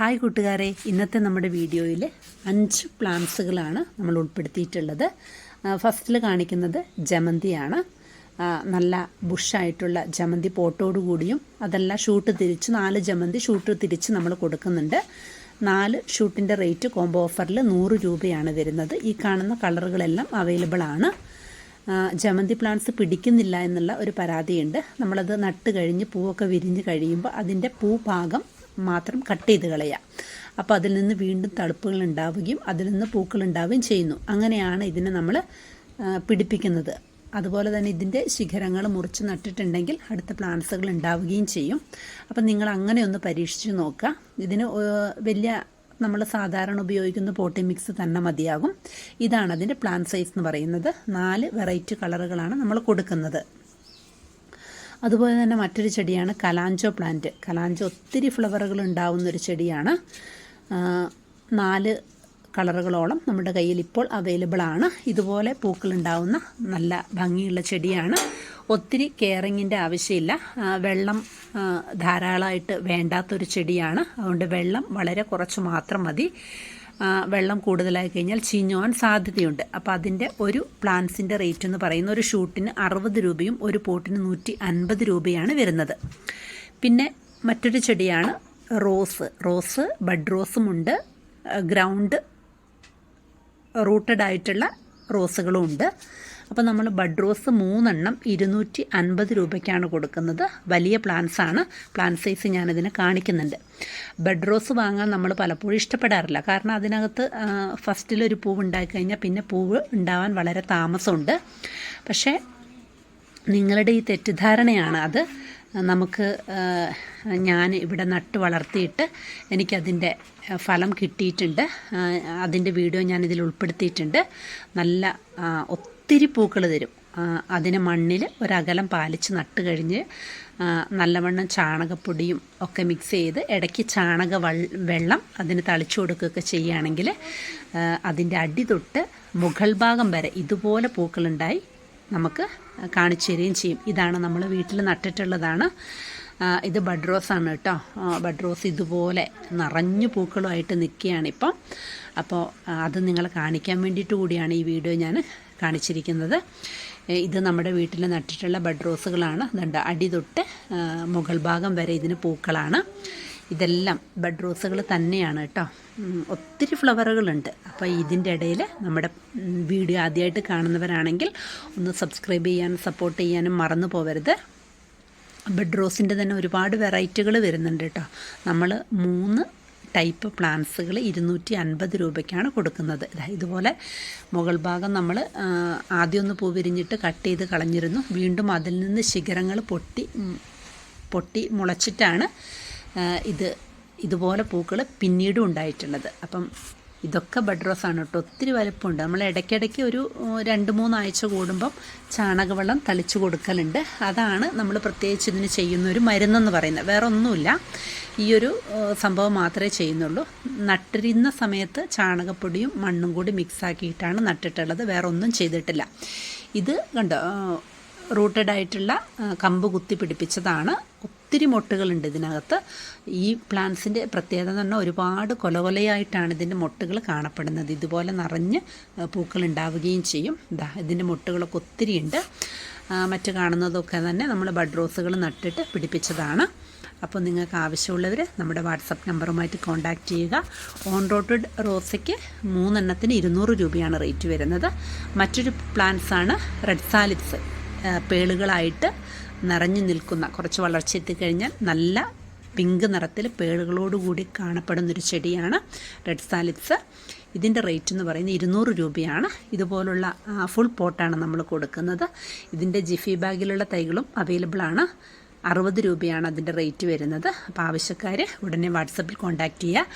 Hi കൂട്ടുകാരെ. ഇന്നത്തെ നമ്മുടെ വീഡിയോയിൽ അഞ്ച് പ്ലാന്റ്സുകളാണ് നമ്മൾ ഉൾപ്പെടുത്തിയിട്ടുള്ളത്. ഫസ്റ്റിൽ കാണിക്കുന്നത് ജമന്തിയാണ്. നല്ല ബുഷായിട്ടുള്ള ജമന്തി പോട്ടോടു കൂടിയും അതെല്ലാം ഷൂട്ട് തിരിച്ച് നാല് ജമന്തി ഷൂട്ട് തിരിച്ച് നമ്മൾ കൊടുക്കുന്നുണ്ട്. നാല് ഷൂട്ടിന്റെ റേറ്റ് കോംബോ ഓഫറിൽ നൂറ് രൂപയാണ് വരുന്നത്. ഈ കാണുന്ന കളറുകളെല്ലാം അവൈലബിൾ ആണ്. ജമന്തി പ്ലാന്റ്സ് പിടിക്കുന്നില്ല എന്നുള്ള ഒരു പരാതിയുണ്ട്. നമ്മളത് നട്ട് കഴിഞ്ഞ് പൂവൊക്കെ വിരിഞ്ഞ് കഴിയുമ്പോൾ അതിന്റെ പൂ ഭാഗം മാത്രം കട്ട് ചെയ്ത് കളയാം. അപ്പോൾ അതിൽ നിന്ന് വീണ്ടും തളുപ്പുകൾ ഉണ്ടാവുകയും അതിൽ നിന്ന് പൂക്കൾ ഉണ്ടാവുകയും ചെയ്യുന്നു. അങ്ങനെയാണ് ഇതിനെ നമ്മൾ പിടിപ്പിക്കുന്നത്. അതുപോലെ തന്നെ ഇതിന്റെ ശിഖരങ്ങൾ മുറിച്ച് നട്ടിട്ടുണ്ടെങ്കിൽ അടുത്ത പ്ലാന്റ്സുകൾ ഉണ്ടാവുകയും ചെയ്യും. അപ്പം നിങ്ങൾ അങ്ങനെ ഒന്ന് പരീക്ഷിച്ച് നോക്കുക. ഇതിന് വലിയ നമ്മൾ സാധാരണ ഉപയോഗിക്കുന്ന പോട്ടി മിക്സ് തന്നെ മതിയാകും. ഇതാണ് അതിന്റെ പ്ലാന്റ് സൈസ് എന്ന് പറയുന്നത്. നാല് വെറൈറ്റി കളറുകളാണ് നമ്മൾ കൊടുക്കുന്നത്. അതുപോലെ തന്നെ മറ്റൊരു ചെടിയാണ് കലാഞ്ചോ പ്ലാന്റ്. കലാഞ്ചോ ഒത്തിരി ഫ്ലവറുകൾ ഉണ്ടാവുന്ന ഒരു ചെടിയാണ്. നാല് കളറുകളോളം നമ്മുടെ കയ്യിൽ ഇപ്പോൾ അവൈലബിൾ ആണ്. ഇതുപോലെ പൂക്കൾ ഉണ്ടാവുന്ന നല്ല ഭംഗിയുള്ള ചെടിയാണ്. ഒത്തിരി കെയറിങ്ങിന്റെ ആവശ്യമില്ല. വെള്ളം ധാരാളമായിട്ട് വേണ്ടാത്തൊരു ചെടിയാണ്. അതുകൊണ്ട് വെള്ളം വളരെ കുറച്ച് മാത്രം മതി. വെള്ളം കൂടുതലായി കഴിഞ്ഞാൽ ചീഞ്ഞുവാൻ സാധ്യതയുണ്ട്. അപ്പോൾ അതിന്റെ ഒരു പ്ലാന്റ്സിന്റെ റേറ്റ് എന്ന് പറയുന്ന ഒരു ഷൂട്ടിന് അറുപത് രൂപയും ഒരു പോട്ടിന് നൂറ്റി അൻപത് രൂപയാണ് വരുന്നത്. പിന്നെ മറ്റൊരു ചെടിയാണ് റോസ്. റോസ് ബഡ് റോസും ഉണ്ട്. ഗ്രൗണ്ട് റൂട്ടഡ് ആയിട്ടുള്ള റോസുകളും ഉണ്ട്. അപ്പോൾ നമ്മൾ ബഡ് റോസ് മൂന്നെണ്ണം ഇരുന്നൂറ്റി അൻപത് രൂപയ്ക്കാണ് കൊടുക്കുന്നത്. വലിയ പ്ലാന്റ്സ് ആണ്. പ്ലാന്റ് സൈസ് ഞാനിതിന് കാണിക്കുന്നുണ്ട്. ബഡ് റോസ് വാങ്ങാൻ നമ്മൾ പലപ്പോഴും ഇഷ്ടപ്പെടാറില്ല. കാരണം അതിനകത്ത് ഫസ്റ്റിലൊരു പൂവ് ഉണ്ടാക്കി കഴിഞ്ഞാൽ പിന്നെ പൂവ് ഉണ്ടാവാൻ വളരെ താമസമുണ്ട്. പക്ഷേ നിങ്ങളുടെ ഈ തെറ്റിദ്ധാരണയാണ് അത്. നമുക്ക് ഞാൻ ഇവിടെ നട്ട് വളർത്തിയിട്ട് എനിക്കതിന്റെ ഫലം കിട്ടിയിട്ടുണ്ട്. അതിന്റെ വീഡിയോ ഞാൻ ഇതിൽ ഉൾപ്പെടുത്തിയിട്ടുണ്ട്. നല്ല ഒത്തിരി പൂക്കൾ തരും. അതിന് മണ്ണിൽ ഒരകലം പാലിച്ച് നട്ട് കഴിഞ്ഞ് നല്ലവണ്ണം ചാണകപ്പൊടിയും ഒക്കെ മിക്സ് ചെയ്ത് ഇടയ്ക്ക് ചാണക വെള്ളം അതിന് തളിച്ചു കൊടുക്കുകയൊക്കെ ചെയ്യുകയാണെങ്കിൽ അതിന്റെ അടി തൊട്ട് മുകൾ ഭാഗം വരെ ഇതുപോലെ പൂക്കളുണ്ടായി നമുക്ക് കാണിച്ചു തരികയും ചെയ്യും. ഇതാണ് നമ്മൾ വീട്ടിൽ നട്ടിട്ടുള്ളതാണ്. ഇത് ബഡ് ആണ് കേട്ടോ. ബഡ് റോസ് ഇതുപോലെ നിറഞ്ഞു പൂക്കളുമായിട്ട് നിൽക്കുകയാണിപ്പം. അപ്പോൾ അത് നിങ്ങളെ കാണിക്കാൻ വേണ്ടിയിട്ട് കൂടിയാണ് ഈ വീഡിയോ ഞാൻ കാണിച്ചിരിക്കുന്നത്. ഇത് നമ്മുടെ വീട്ടിൽ നട്ടിട്ടുള്ള ബഡ് റോസുകളാണ്. ഇതുണ്ട് അടി തൊട്ട് മുകൾ ഭാഗം വരെ ഇതിന് പൂക്കളാണ്. ഇതെല്ലാം ബഡ് റോസുകൾ തന്നെയാണ് കേട്ടോ. ഒത്തിരി ഫ്ലവറുകളുണ്ട്. അപ്പോൾ ഇതിന്റെ ഇടയിൽ നമ്മുടെ വീഡിയോ ആദ്യമായിട്ട് കാണുന്നവരാണെങ്കിൽ ഒന്ന് സബ്സ്ക്രൈബ് ചെയ്യാനും സപ്പോർട്ട് ചെയ്യാനും മറന്നു പോകരുത് ബെഡ് റോസിന്റെ തന്നെ ഒരുപാട് വെറൈറ്റികൾ വരുന്നുണ്ട് കേട്ടോ. നമ്മൾ മൂന്ന് ടൈപ്പ് പ്ലാന്റ്സുകൾ ഇരുന്നൂറ്റി അൻപത് രൂപയ്ക്കാണ് കൊടുക്കുന്നത്. ഇതുപോലെ മുകൾ ഭാഗം നമ്മൾ ആദ്യം ഒന്ന് പൂ വിരിഞ്ഞിട്ട് കട്ട് ചെയ്ത് കളഞ്ഞിരുന്നു. വീണ്ടും അതിൽ നിന്ന് ശിഖരങ്ങൾ പൊട്ടി പൊട്ടി മുളച്ചിട്ടാണ് ഇത് ഇതുപോലെ പൂക്കൾ പിന്നീടും ഉണ്ടായിട്ടുള്ളത്. അപ്പം ഇതൊക്കെ ബഡ് റോസ് ആണ് കേട്ടോ. ഒത്തിരി വലുപ്പമുണ്ട്. നമ്മൾ ഇടയ്ക്കിടയ്ക്ക് ഒരു രണ്ട് മൂന്നാഴ്ച കൂടുമ്പം ചാണകവെള്ളം തളിച്ചു കൊടുക്കലുണ്ട്. അതാണ് നമ്മൾ പ്രത്യേകിച്ച് ഇതിന് ചെയ്യുന്ന ഒരു മരുന്നെന്ന് പറയുന്നത്. വേറെ ഒന്നുമില്ല ഈ ഒരു സംഭവം മാത്രമേ ചെയ്യുന്നുള്ളൂ. നട്ടിരുന്ന സമയത്ത് ചാണകപ്പൊടിയും മണ്ണും കൂടി മിക്സ് ആക്കിയിട്ടാണ് നട്ടിട്ടുള്ളത്. വേറെ ഒന്നും ചെയ്തിട്ടില്ല. ഇത് കണ്ടോ റൂട്ടഡ് ആയിട്ടുള്ള കമ്പ് കുത്തി പിടിപ്പിച്ചതാണ്. ഒത്തിരി മൊട്ടുകളുണ്ട് ഇതിനകത്ത്. ഈ പ്ലാന്റ്സിന്റെ പ്രത്യേകത എന്ന് പറഞ്ഞാൽ ഒരുപാട് കൊലകൊലയായിട്ടാണ് ഇതിന്റെ മൊട്ടുകൾ കാണപ്പെടുന്നത്. ഇതുപോലെ നിറഞ്ഞ് പൂക്കൾ ഉണ്ടാവുകയും ചെയ്യും. ഇതാ ഇതിന്റെ മൊട്ടുകളൊക്കെ ഒത്തിരി ഉണ്ട്. മറ്റു കാണുന്നതൊക്കെ തന്നെ നമ്മൾ ബഡ് റോസുകൾ നട്ടിട്ട് പിടിപ്പിച്ചതാണ്. അപ്പോൾ നിങ്ങൾക്ക് ആവശ്യമുള്ളവർ നമ്മുടെ വാട്സപ്പ് നമ്പറുമായിട്ട് കോൺടാക്റ്റ് ചെയ്യുക. ഓൺ റോട്ടഡ് റോസയ്ക്ക് മൂന്നെണ്ണത്തിന് ഇരുന്നൂറ് രൂപയാണ് റേറ്റ് വരുന്നത്. മറ്റൊരു പ്ലാന്റ്സാണ് റെഡ് സാലിഡ്സ് പേളുകളായിട്ട് നിറഞ്ഞു നിൽക്കുന്ന കുറച്ച് വളർച്ച എത്തിക്കഴിഞ്ഞാൽ നല്ല പിങ്ക് നിറത്തിൽ പേളുകളോടുകൂടി കാണപ്പെടുന്നൊരു ചെടിയാണ് റെഡ് സാലിപ്സ്. ഇതിന്റെ റേറ്റ് എന്ന് പറയുന്നത് ഇരുന്നൂറ് രൂപയാണ്. ഇതുപോലുള്ള ഫുൾ പോട്ടാണ് നമ്മൾ കൊടുക്കുന്നത്. ഇതിന്റെ ജിഫി ബാഗിലുള്ള തൈകളും അവൈലബിൾ ആണ്. അറുപത് രൂപയാണ് അതിന്റെ റേറ്റ് വരുന്നത്. അപ്പോൾ ആവശ്യക്കാർ ഉടനെ വാട്സപ്പിൽ കോൺടാക്റ്റ് ചെയ്യുക.